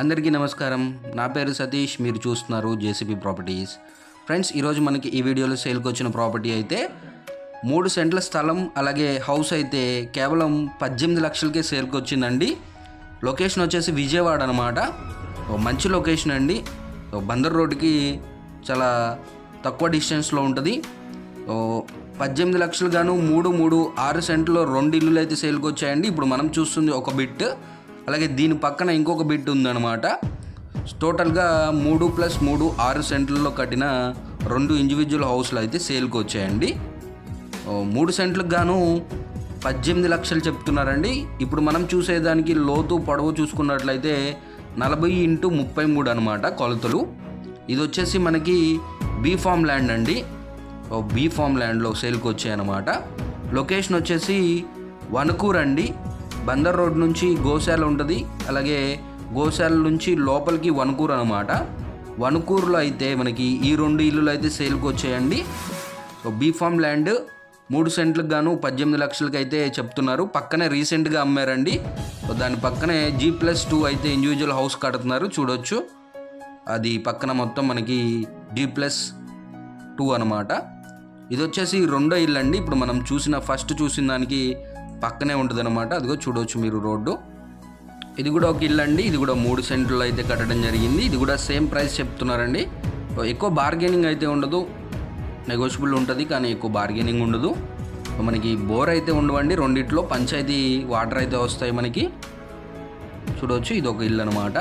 అందరికీ నమస్కారం. నా పేరు సతీష్ మీరు చూస్తున్నారు జేసీబీ ప్రాపర్టీస్. ఫ్రెండ్స్ ఈరోజు మనకి ఈ వీడియోలో సేల్కి వచ్చిన ప్రాపర్టీ అయితే మూడు సెంట్ల స్థలం అలాగే హౌస్ అయితే కేవలం పద్దెనిమిది లక్షలకే సేల్కి వచ్చిందండి. లొకేషన్ వచ్చేసి విజయవాడ అనమాట మంచి లొకేషన్ అండి. బందర్ రోడ్డుకి చాలా తక్కువ డిస్టెన్స్లో ఉంటుంది. పద్దెనిమిది లక్షలు గాను మూడు మూడు ఆరు సెంట్లో రెండు ఇల్లులు అయితే సేల్కి వచ్చాయండి. ఇప్పుడు మనం చూస్తుంది ఒక బిట్. అలాగే దీని పక్కన ఇంకొక బిట్ ఉందన్నమాట. టోటల్గా మూడు ప్లస్ మూడు ఆరు సెంట్లలో కట్టిన రెండు ఇండివిజువల్ హౌస్లు అయితే సేల్కి వచ్చాయండి. మూడు సెంట్లకు గాను పద్దెనిమిది లక్షలు చెప్తున్నారండి. ఇప్పుడు మనం చూసేదానికి లోతు పొడవు చూసుకున్నట్లయితే నలభై ఇంటూ ముప్పై మూడు అనమాట కొలతలు. ఇది వచ్చేసి మనకి బీ ఫామ్ ల్యాండ్ అండి. బీ ఫామ్ ల్యాండ్లో సేల్కి వచ్చాయన్నమాట. లొకేషన్ వచ్చేసి వనకూర్ అండి బందర్ రోడ్ నుంచి గోశాల ఉంటుంది. అలాగే గోశాల నుంచి లోపలికి వనకూర్ అనమాట వనకూరులో అయితే మనకి ఈ రెండు ఇల్లులు అయితే సేల్కి వచ్చాయండి. సో బీఫామ్ ల్యాండ్ మూడు సెంట్లకు గాను పద్దెనిమిది లక్షలకి అయితే చెప్తున్నారు. పక్కనే రీసెంట్గా అమ్మారండి. సో దాని పక్కనే జీ ప్లస్ టూ అయితే ఇండివిజువల్ హౌస్ కడుతున్నారు. చూడొచ్చు. అది పక్కన మొత్తం మనకి జీ ప్లస్ టూ అనమాట ఇది వచ్చేసి రెండో ఇల్లు అండి ఇప్పుడు మనం చూసిన ఫస్ట్ చూసిన దానికి పక్కనే ఉంటుంది అనమాట అదిగో చూడవచ్చు మీరు రోడ్డు. ఇది కూడా ఒక ఇల్లు అండి. ఇది కూడా మూడు సెంట్లు అయితే కట్టడం జరిగింది. ఇది కూడా సేమ్ ప్రైస్ చెప్తున్నారండి. ఎక్కువ బార్గెనింగ్ అయితే ఉండదు. నెగోషియబుల్ ఉంటుంది కానీ ఎక్కువ బార్గెనింగ్ ఉండదు. మనకి బోర్ అయితే ఉండవండి. రెండిట్లో పంచాయతీ వాటర్ అయితే వస్తాయి మనకి. చూడవచ్చు ఇది ఒక ఇల్లు అనమాట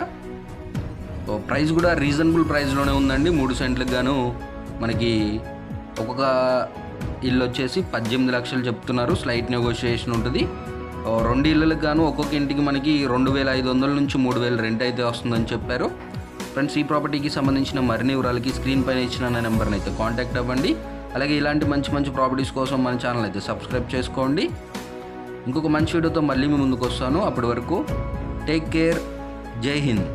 ప్రైస్ కూడా రీజనబుల్ ప్రైస్లోనే ఉందండి. మూడు సెంట్లకు గాను మనకి ఒక్కొక్క ఇల్లు వచ్చేసి పద్దెనిమిది లక్షలు చెప్తున్నారు. స్లైట్ నెగోషియేషన్ ఉంటుంది. రెండు ఇళ్ళకి గాను ఒక్కొక్క ఇంటికి మనకి రెండు వేల ఐదు వందల నుంచి మూడు వేల రెంట్ అయితే వస్తుందని చెప్పారు. ఫ్రెండ్స్ ఈ ప్రాపర్టీకి సంబంధించిన మరిన్ని వివరాలకి స్క్రీన్ పైన ఇచ్చిన నా నెంబర్ని అయితే కాంటాక్ట్ అవ్వండి. అలాగే ఇలాంటి మంచి మంచి ప్రాపర్టీస్ కోసం మన ఛానల్ అయితే సబ్స్క్రైబ్ చేసుకోండి. ఇంకొక మంచి వీడియోతో మళ్ళీ మీ ముందుకు వస్తాను. అప్పటి వరకు టేక్ కేర్ జై హింద్.